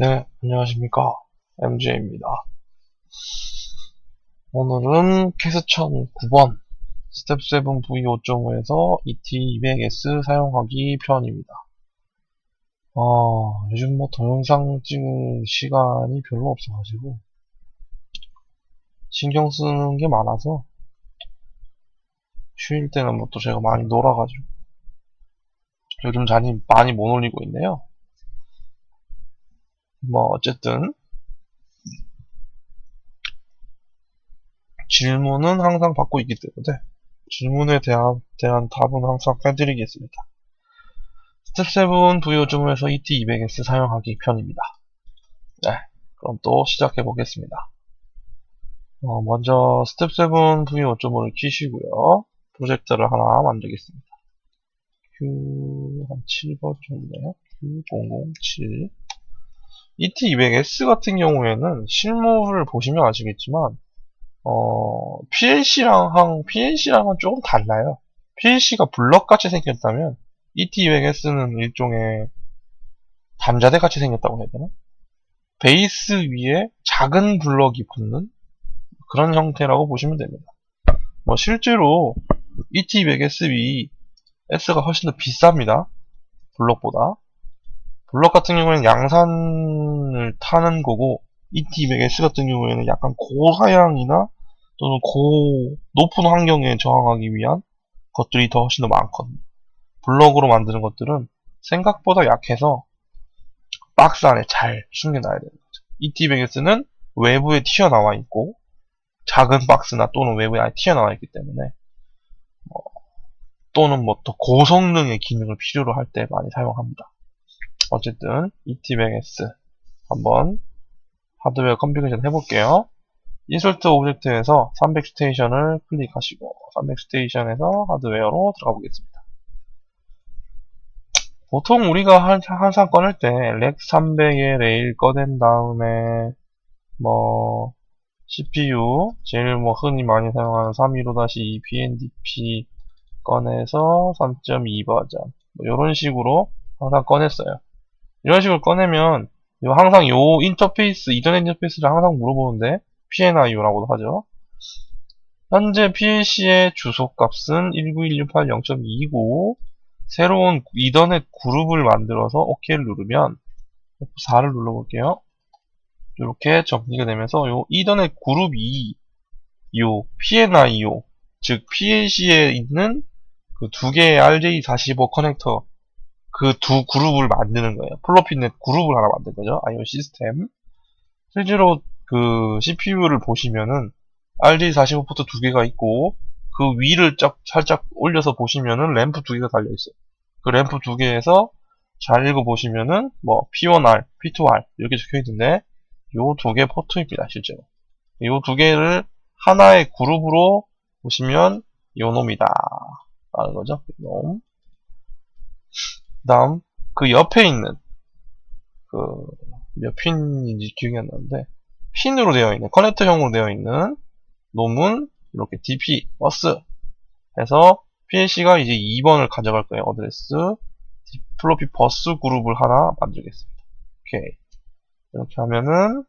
네, 안녕하십니까. MJ입니다. 오늘은 캐스천 9번 스텝 7 V5.5에서 ET200S 사용하기 편입니다. 어, 요즘 뭐 동영상 찍을 시간이 별로 없어가지고 신경 쓰는 게 많아서 쉴 때는 뭐 또 제가 많이 놀아가지고 요즘 많이, 많이 못 올리고 있네요. 뭐 어쨌든 질문은 항상 받고 있기 때문에 질문에 대한, 대한 답은 항상 해드리겠습니다. 스텝 7 V5.5에서 ET200S 사용하기 편입니다. 네, 그럼 또 시작해 보겠습니다. 어, 먼저 스텝 7 V5.5를 키시고요. 프로젝터를 하나 만들겠습니다. Q 한 7번 정도네요. Q007 ET200S 같은 경우에는 실물을 보시면 아시겠지만 어, PLC랑 PLC랑은 조금 달라요. PLC가 블럭같이 생겼다면 ET200S는 일종의 단자대 같이 생겼다고 해야 되나? 베이스 위에 작은 블럭이 붙는 그런 형태라고 보시면 됩니다. 뭐 실제로 ET200SB S가 훨씬 더 비쌉니다. 블럭보다. 블럭 같은 경우에는 양산을 타는 거고 ET200S 같은 경우에는 약간 고하향이나 또는 고 높은 환경에 저항하기 위한 것들이 더 훨씬 더 많거든요. 블럭으로 만드는 것들은 생각보다 약해서 박스 안에 잘 숨겨놔야 되는 거죠. ET200S는 외부에 튀어나와 있고 작은 박스나 또는 외부에 아예 튀어나와 있기 때문에 뭐, 또는 뭐 더 고성능의 기능을 필요로 할 때 많이 사용합니다. 어쨌든 ET100S 한번 하드웨어 컨피그레이션 해볼게요. 인설트 오브젝트에서 300 스테이션을 클릭하시고 300 스테이션에서 하드웨어로 들어가 보겠습니다. 보통 우리가 항상 꺼낼 때 렉 300의 레일 꺼낸 다음에 뭐 CPU 제일 뭐 흔히 많이 사용하는 315-2 PNDP 꺼내서 3.2 버전 뭐 이런 식으로 항상 꺼냈어요. 이런 식으로 꺼내면 항상 요 인터페이스, 이전 인터페이스를 항상 물어보는데 PNIO라고도 하죠. 현재 PLC의 주소값은 19168.0.2고 새로운 이더넷 그룹을 만들어서 OK를 누르면 F4를 눌러볼게요. 이렇게 정리가 되면서 요 이더넷 그룹이 요 PNIO 즉 PLC에 있는 그 두 개의 RJ45 커넥터 그 두 그룹을 만드는 거예요. 플로피넷 그룹을 하나 만든 거죠. IO 시스템. 실제로 그 CPU를 보시면은 RJ45 포트 두 개가 있고 그 위를 쫙 살짝 올려서 보시면은 램프 두 개가 달려 있어요. 그 램프 두 개에서 잘 읽어 보시면은 뭐 P1R, P2R 이렇게 적혀 있는데 요 두 개 포트입니다. 실제로. 요 두 개를 하나의 그룹으로 보시면 요 놈이다. 라는 거죠. 놈. 그 다음, 그 옆에 있는, 그, 몇 핀인지 기억이 안 나는데, 핀으로 되어 있는, 커넥터형으로 되어 있는 놈은 이렇게 DP, 버스 해서 PLC가 이제 2번을 가져갈 거예요. 어드레스, 플로피 버스 그룹을 하나 만들겠습니다. 오케이. 이렇게 하면은,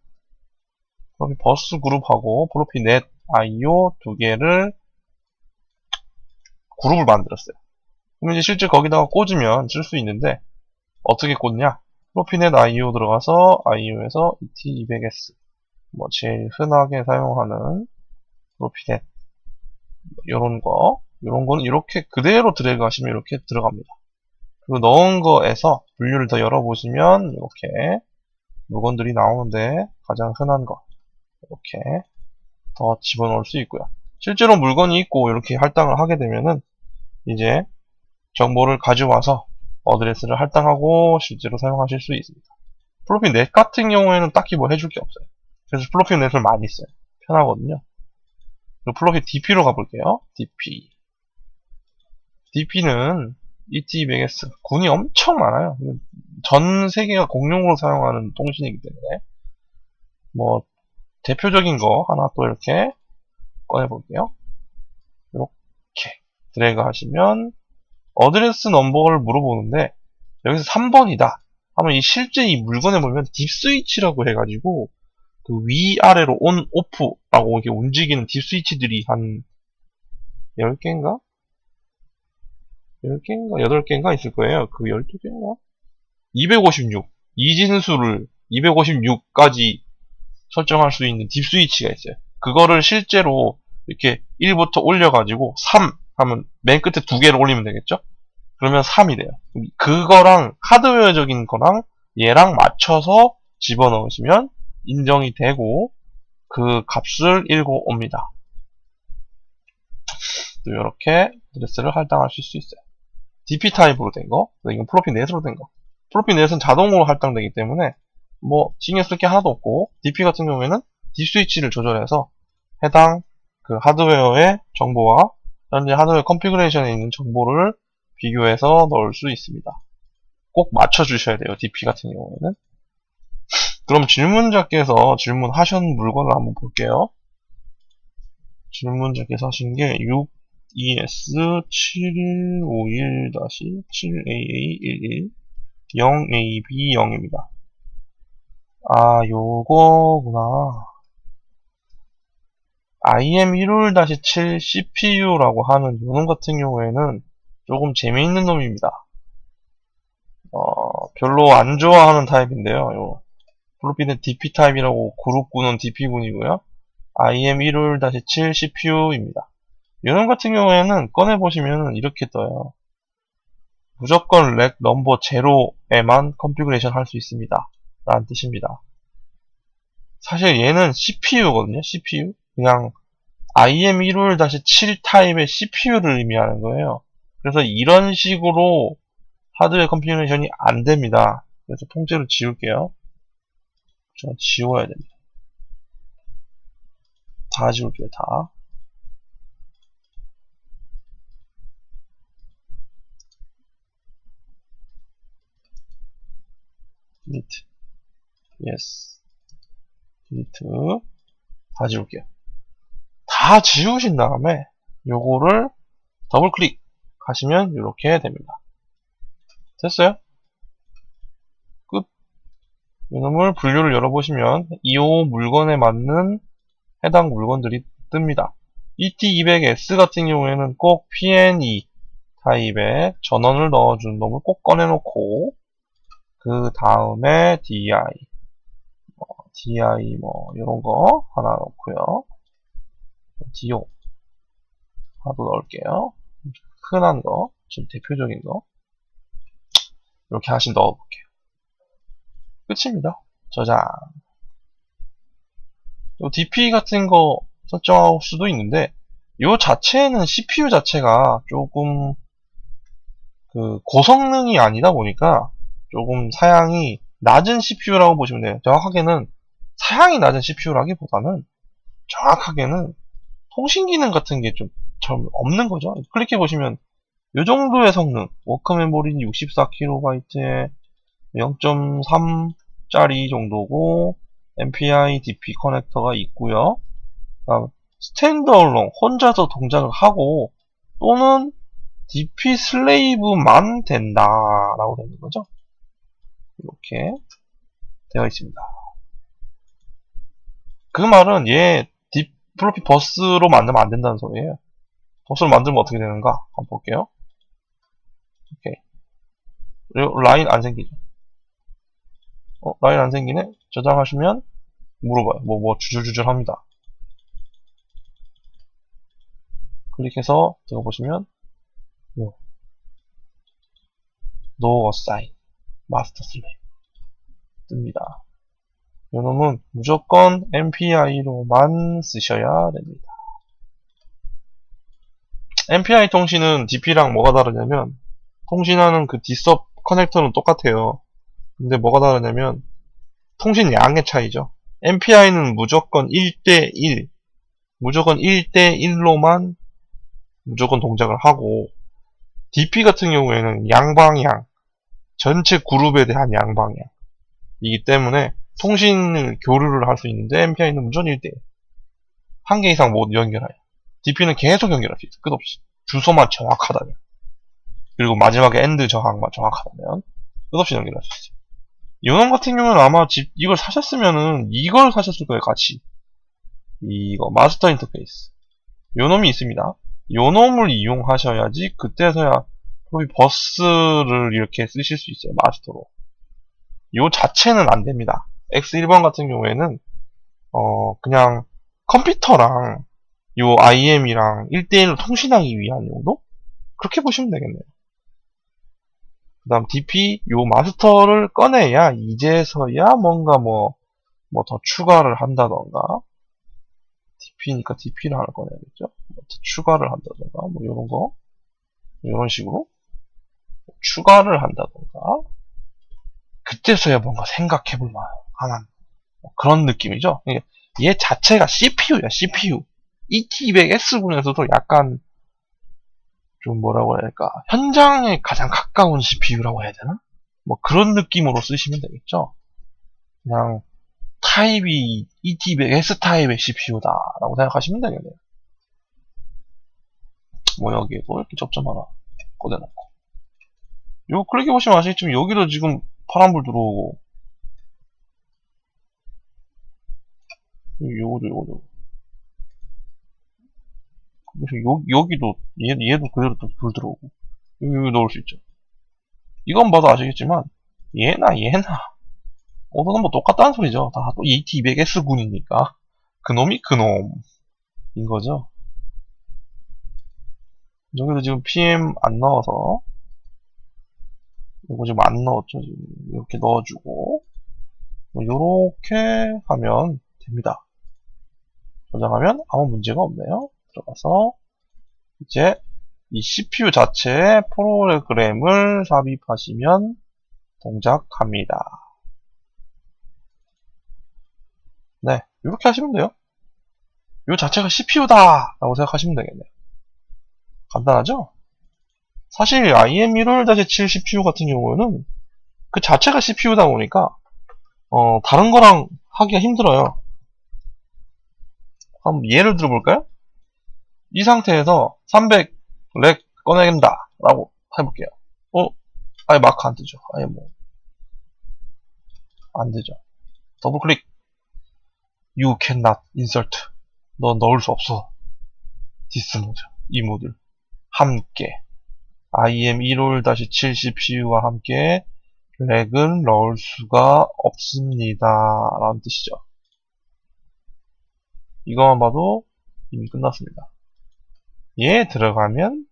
플로피 버스 그룹하고 플로피 넷 IO 두 개를 그룹을 만들었어요. 그럼 이제 실제 거기다가 꽂으면 쓸 수 있는데 어떻게 꽂냐? 프로피넷 IO 들어가서 IO에서 ET200S 뭐 제일 흔하게 사용하는 프로피넷 요런 거 요런 거는 이렇게 그대로 드래그 하시면 이렇게 들어갑니다. 그리고 넣은 거에서 분류를 더 열어보시면 이렇게 물건들이 나오는데 가장 흔한 거 이렇게 더 집어넣을 수 있고요. 실제로 물건이 있고 이렇게 할당을 하게 되면은 이제 정보를 가져와서 어드레스를 할당하고 실제로 사용하실 수 있습니다. 플로피 넷 같은 경우에는 딱히 뭐 해줄 게 없어요. 그래서 플로피 넷을 많이 써요. 편하거든요. 그리고 플로피 DP로 가볼게요. DP. DP는 ET200S. 군이 엄청 많아요. 전 세계가 공용으로 사용하는 통신이기 때문에 뭐 대표적인 거 하나 또 이렇게 꺼내볼게요. 이렇게 드래그 하시면 어드레스 넘버를 물어보는데 여기서 3번이다 하면 이 실제 이 물건에 보면 딥 스위치라고 해가지고 그 위아래로 온, 오프라고 이렇게 움직이는 딥 스위치들이 한 10개인가? 10개인가? 8개인가 있을 거예요. 그 12개인가? 256. 이진수를 256까지 설정할 수 있는 딥 스위치가 있어요. 그거를 실제로 이렇게 1부터 올려가지고 3 하면 맨 끝에 두 개를 올리면 되겠죠? 그러면 3이 돼요. 그거랑 하드웨어적인 거랑 얘랑 맞춰서 집어넣으시면 인정이 되고 그 값을 읽고 옵니다. 또 이렇게 드레스를 할당하실 수 있어요. DP 타입으로 된 거, 이건 프로필 넷으로 된 거. 프로필 넷은 자동으로 할당되기 때문에 뭐 신경 쓸 게 하나도 없고 DP 같은 경우에는 딥 스위치를 조절해서 해당 그 하드웨어의 정보와 현재 하드웨어 컨피그레이션에 있는 정보를 비교해서 넣을 수 있습니다. 꼭 맞춰주셔야 돼요. DP 같은 경우에는. 그럼 질문자께서 질문하신 물건을 한번 볼게요. 질문자께서 하신 게 6ES7151-7AA11 0AB0입니다. 아, 요거구나. IM15-7 CPU라고 하는 요놈 같은 경우에는 조금 재미있는 놈입니다. 어, 별로 안 좋아하는 타입인데요. 요 플로피는 DP 타입이라고 그룹 구는 DP군이고요. IM15-7 CPU입니다. 요놈 같은 경우에는 꺼내보시면 이렇게 떠요. 무조건 렉 넘버 제로에만 컨피그레이션 할 수 있습니다. 라는 뜻입니다. 사실 얘는 CPU거든요. CPU. 그냥 IM15-7 타입의 CPU를 의미하는 거예요. 그래서 이런 식으로 하드웨어 컨피그레이션이 안 됩니다. 그래서 통째로 지울게요. 저 지워야 됩니다. 다 지울게요, 다. delete. yes. delete. 다 지울게요. 다 지우신 다음에 요거를 더블 클릭 하시면 이렇게 됩니다. 됐어요? 끝. 이놈을 분류를 열어보시면 이5 물건에 맞는 해당 물건들이 뜹니다. ET200S 같은 경우에는 꼭 PNE 타입에 전원을 넣어준 놈을 꼭 꺼내놓고 그 다음에 DI 뭐, DI 뭐 이런 거 하나 넣고요. DO 하나도 넣을게요. 흔한 거, 지금 대표적인 거 이렇게 하나씩 넣어볼게요. 끝입니다. 저장. 요 DP 같은 거 설정할 수도 있는데 요 자체는 CPU 자체가 조금 그 고성능이 아니다 보니까 조금 사양이 낮은 CPU라고 보시면 돼요. 정확하게는 사양이 낮은 CPU라기보다는 정확하게는 통신 기능 같은 게좀 없는 거죠. 클릭해 보시면 이 정도의 성능, 워크 메모리는 64KB에 0.3짜리 정도고 MPI DP 커넥터가 있고요. 스탠드얼론 혼자서 동작을 하고 또는 DP 슬레이브만 된다라고 되는 거죠. 이렇게 되어 있습니다. 그 말은 얘디 플로피 버스로 만들면 안 된다는 소리예요. 버스를 만들면 어떻게 되는가? 한번 볼게요. 오케이. 라인 안 생기죠. 어, 라인 안 생기네? 저장하시면 물어봐요. 뭐, 뭐, 주줄주줄 합니다. 클릭해서 들어보시면, 요. 노 어 사인. 마스터 슬레이 뜹니다. 요놈은 무조건 MPI로만 쓰셔야 됩니다. MPI 통신은 DP랑 뭐가 다르냐면 통신하는 그 D섭 커넥터는 똑같아요. 근데 뭐가 다르냐면 통신 양의 차이죠. MPI는 무조건 1대1 무조건 1대1로만 무조건 동작을 하고 DP 같은 경우에는 양방향 전체 그룹에 대한 양방향 이기 때문에 통신을 교류를 할 수 있는데 MPI는 무조건 1대1 한개 이상 못 연결해요. DP는 계속 연결할 수 있어. 끝없이. 주소만 정확하다면. 그리고 마지막에 엔드 저항만 정확하다면 끝없이 연결할 수 있어요. 요놈 같은 경우는 아마 집, 이걸 사셨으면은 이걸 사셨을 거예요, 같이. 이거, 마스터 인터페이스. 요놈이 있습니다. 요놈을 이용하셔야지 그때서야 프로비 버스를 이렇게 쓰실 수 있어요, 마스터로. 요 자체는 안 됩니다. X1번 같은 경우에는, 어, 그냥 컴퓨터랑 요 IM이랑 1대1로 통신하기 위한 용도? 그렇게 보시면 되겠네요. 그 다음 DP, 요 마스터를 꺼내야 이제서야 뭔가 뭐, 뭐 더 추가를 한다던가, DP니까 DP를 하나 꺼내야겠죠? 뭐 더 추가를 한다던가, 뭐 요런 거, 요런 식으로, 추가를 한다던가, 그때서야 뭔가 생각해볼 만한 뭐 그런 느낌이죠? 그러니까 얘 자체가 CPU야, CPU. ET200S군에서도 약간 좀 뭐라고 해야 될까 현장에 가장 가까운 CPU라고 해야 되나? 뭐 그런 느낌으로 쓰시면 되겠죠. 그냥 타입이 ET200S 타입의 CPU다 라고 생각하시면 되겠네요. 뭐 여기에도 이렇게 접점 하나 꽂아놓고 요 클릭해 보시면 아시겠지만 여기도 지금 파란불 들어오고 요거도 요거도 요, 여기도 얘, 얘도 그대로 또 불 들어오고. 여기, 여기 넣을 수 있죠. 이건 봐도 아시겠지만 얘나 얘나. 오도는 뭐 똑같다는 소리죠. 다또 ET200S 군이니까. 그놈이 그놈인 거죠. 여기도 지금 PM 안 넣어서 이거 지금 안 넣었죠. 지금 이렇게 넣어주고 뭐 요렇게 하면 됩니다 저장하면 아무 문제가 없네요 들어가서 이제 이 CPU 자체에 프로그램을 삽입하시면 동작합니다. 네, 이렇게 하시면 돼요. 이 자체가 CPU다! 라고 생각하시면 되겠네요. 간단하죠? 사실 IM15-7 CPU 같은 경우에는 그 자체가 CPU다 보니까 어, 다른 거랑 하기가 힘들어요. 한번 예를 들어볼까요? 이 상태에서 300렉 꺼내긴다. 라고 해볼게요. 어? 아예 마크 안 뜨죠. 아예 뭐. 안 되죠. 더블 클릭. You cannot insert. 너 넣을 수 없어. 디스 모드 이 모드 함께. IM1올-7 CPU와 함께 렉은 넣을 수가 없습니다. 라는 뜻이죠 이것만 봐도 이미 끝났습니다 얘 들어가면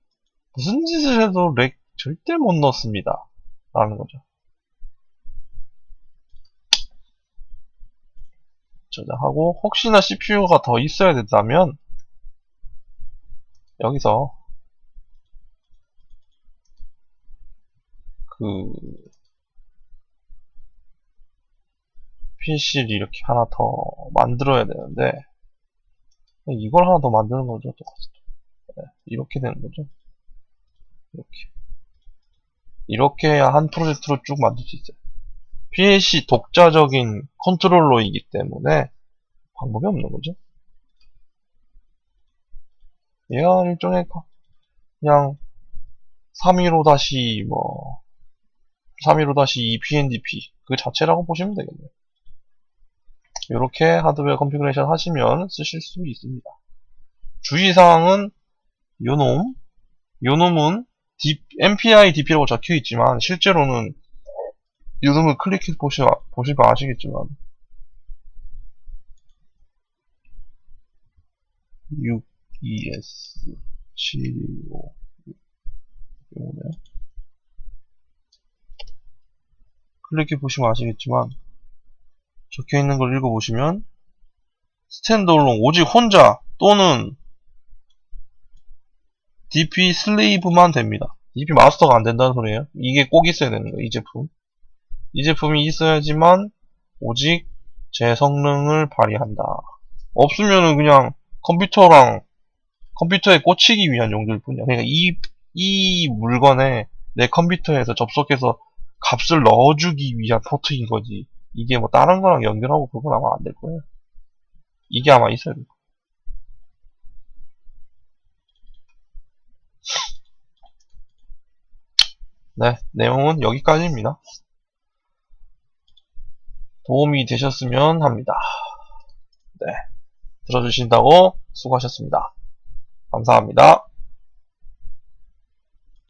무슨 짓을 해도 렉 절대 못 넣습니다. 라는 거죠. 저장하고 혹시나 CPU가 더 있어야 된다면 여기서 그 PC를 이렇게 하나 더 만들어야 되는데 이걸 하나 더 만드는 거죠 똑같이 네, 이렇게 되는 거죠. 이렇게. 이렇게 해야 한 프로젝트로 쭉 만들 수 있어요. PLC 독자적인 컨트롤러이기 때문에 방법이 없는 거죠. 얘가 일종의 그냥 315 다시 뭐 315 다시 2 PNDP 그 자체라고 보시면 되겠네요. 이렇게 하드웨어 컨피그레이션 하시면 쓰실 수 있습니다. 주의사항은 요놈 요놈은 MPI DP라고 적혀 있지만 실제로는 요놈을 클릭해 보시, 보시면 아시겠지만 6ES 715 요거네 클릭해 보시면 아시겠지만 적혀 있는 걸 읽어 보시면 스탠드얼론 오직 혼자 또는 DP 슬레이브만 됩니다. DP 마스터가 안 된다는 소리예요. 이게 꼭 있어야 되는 거예요. 이 제품. 이 제품이 있어야지만 오직 제 성능을 발휘한다. 없으면은 그냥 컴퓨터랑 컴퓨터에 꽂히기 위한 용도일 뿐이야. 그러니까 이, 이 물건에 내 컴퓨터에서 접속해서 값을 넣어주기 위한 포트인 거지. 이게 뭐 다른 거랑 연결하고 그건 아마 안 될 거예요. 이게 아마 있어야 될 거예요. 네, 내용은 여기까지입니다. 도움이 되셨으면 합니다. 네. 들어주신다고 수고하셨습니다. 감사합니다.